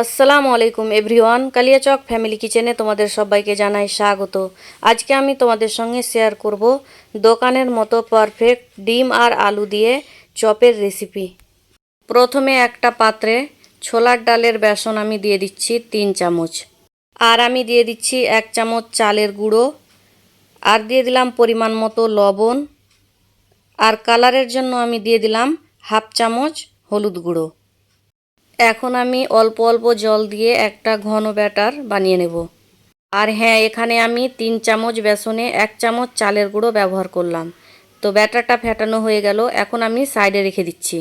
আসসালামু আলাইকুম, everyone. Kaliachak family কিচেনে তোমাদের সবাইকে জানাই স্বাগত। আজকে আমি তোমাদের সঙ্গে শেয়ার করব দোকানের মতো পারফেক্ট ডিম আর আলু দিয়ে চপের রেসিপি প্রথমে একটা পাত্রে ছোলার ডালের বেসন আমি দিয়ে দিচ্ছি তিন চামচ। আর আমি দিয়ে দিচ্ছি এক চামচ চালের গুঁড়ো। আর দিয়ে দিলাম পরিমাণ মতো লবণ। আর কালারের জন্য আমি দিয়ে দিলাম হাফ চামচ হলুদ গুঁড়ো। এখন আমি অল্প অল্প জল দিয়ে একটা ঘন ব্যাটার বানিয়ে নেব। আর হ্যাঁ এখানে আমি তিন চামচ বেসনে এক চামচ চালের গুঁড়ো ব্যবহার করলাম। তো ব্যাটারটা ফেটানো হয়ে গেল, এখন আমি সাইডে রেখে দিচ্ছি।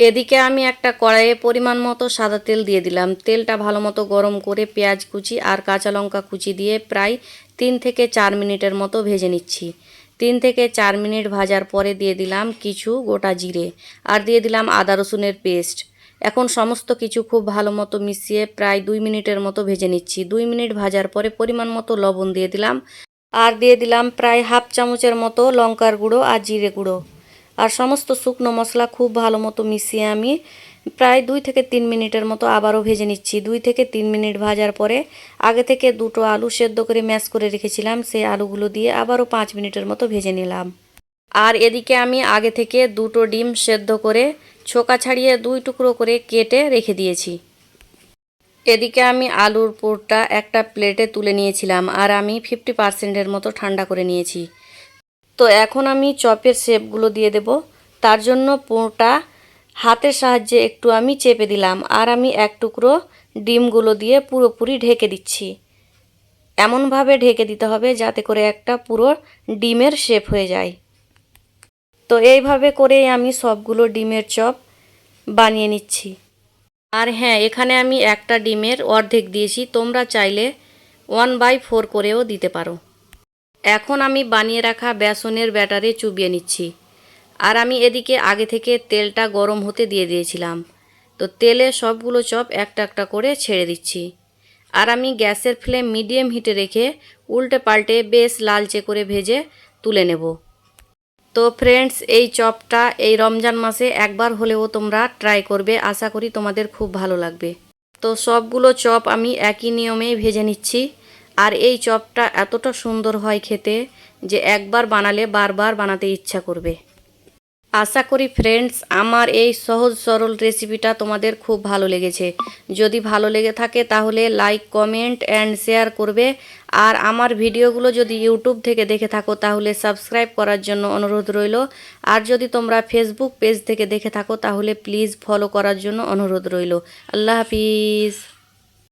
এদিকে আমি একটা কড়াইয়ে পরিমাণ মতো সাদা তেল দিয়ে দিলাম। তেলটা ভালো মতো গরম করে পেঁয়াজ কুচি আর কাঁচা লঙ্কা কুচি দিয়ে প্রায় তিন থেকে চার মিনিটের মতো ভেজে নিচ্ছি। তিন থেকে চার মিনিট ভাজার পরে দিয়ে দিলাম কিছু গোটা জিরে। আর দিয়ে দিলাম আদা রসুনের পেস্ট। এখন সমস্ত কিছু খুব ভালো মতো মিশিয়ে প্রায় দুই মিনিটের মতো ভেজে নিচ্ছি। দুই মিনিট ভাজার পরে পরিমাণ মতো লবণ দিয়ে দিলাম। আর দিয়ে দিলাম প্রায় হাফ চামচের মতো লঙ্কার গুঁড়ো আর জিরে গুঁড়ো। আর সমস্ত শুকনো মশলা খুব ভালো মতো মিশিয়ে আমি প্রায় দুই থেকে তিন মিনিটের মতো আবারও ভেজে নিচ্ছি। দুই থেকে তিন মিনিট ভাজার পরে আগে থেকে দুটো আলু সেদ্ধ করে ম্যাশ করে রেখেছিলাম। সেই আলুগুলো দিয়ে আবারও পাঁচ মিনিটের মতো ভেজে নিলাম। আর এদিকে আমি আগে থেকে দুটো ডিম সেদ্ধ করে ছোকা ছাড়িয়ে দুই টুকরো করে কেটে রেখে দিয়েছি। এদিকে আমি আলুর পুরটা একটা প্লেটে তুলে নিয়েছিলাম আর আমি ফিফটি পার্সেন্টের মতো ঠান্ডা করে নিয়েছি। তো এখন আমি চপের শেপগুলো দিয়ে দেব। তার জন্য পুরটা হাতের সাহায্যে একটু আমি চেপে দিলাম আর আমি এক টুকরো ডিমগুলো দিয়ে পুরোপুরি ঢেকে দিচ্ছি। এমনভাবে ঢেকে দিতে হবে যাতে করে একটা পুরো ডিমের শেপ হয়ে যায়। তো এইভাবে করেই আমি সবগুলো ডিমের চপ বানিয়ে নিচ্ছি। আর হ্যাঁ এখানে আমি একটা ডিমের অর্ধেক দিয়েছি, তোমরা চাইলে ওয়ান বাই ফোর করেও দিতে পারো। এখন আমি বানিয়ে রাখা বেসনের ব্যাটারে চুবিয়ে নিচ্ছি। আর আমি এদিকে আগে থেকে তেলটা গরম হতে দিয়ে দিয়েছিলাম। তো তেলে সবগুলো চপ একটা একটা করে ছেড়ে দিচ্ছি। আর আমি গ্যাসের ফ্লেম মিডিয়াম হিটে রেখে উল্টে পাল্টে বেশ লালচে করে ভেজে তুলে নেব। তো ফ্রেন্ডস এই চপটা এই রমজান মাসে একবার হলেও তোমরা ট্রাই করবে। আশা করি তোমাদের খুব ভালো লাগবে। তো সবগুলো চপ আমি একই নিয়মেই ভেজে নিচ্ছি। আর এই চপটা এতটা সুন্দর হয় খেতে যে একবার বানালে বারবার বানাতে ইচ্ছা করবে। আশা করি ফ্রেন্ডস আমার এই সহজ সরল রেসিপিটা তোমাদের খুব ভালো লেগেছে। যদি ভালো লেগে থাকে তাহলে লাইক কমেন্ট অ্যান্ড শেয়ার করবে। আর আমার ভিডিওগুলো যদি ইউটিউব থেকে দেখে থাকো তাহলে সাবস্ক্রাইব করার জন্য অনুরোধ রইল। আর যদি তোমরা ফেসবুক পেজ থেকে দেখে থাকো তাহলে প্লিজ ফলো করার জন্য অনুরোধ রইল। আল্লাহ হাফিজ।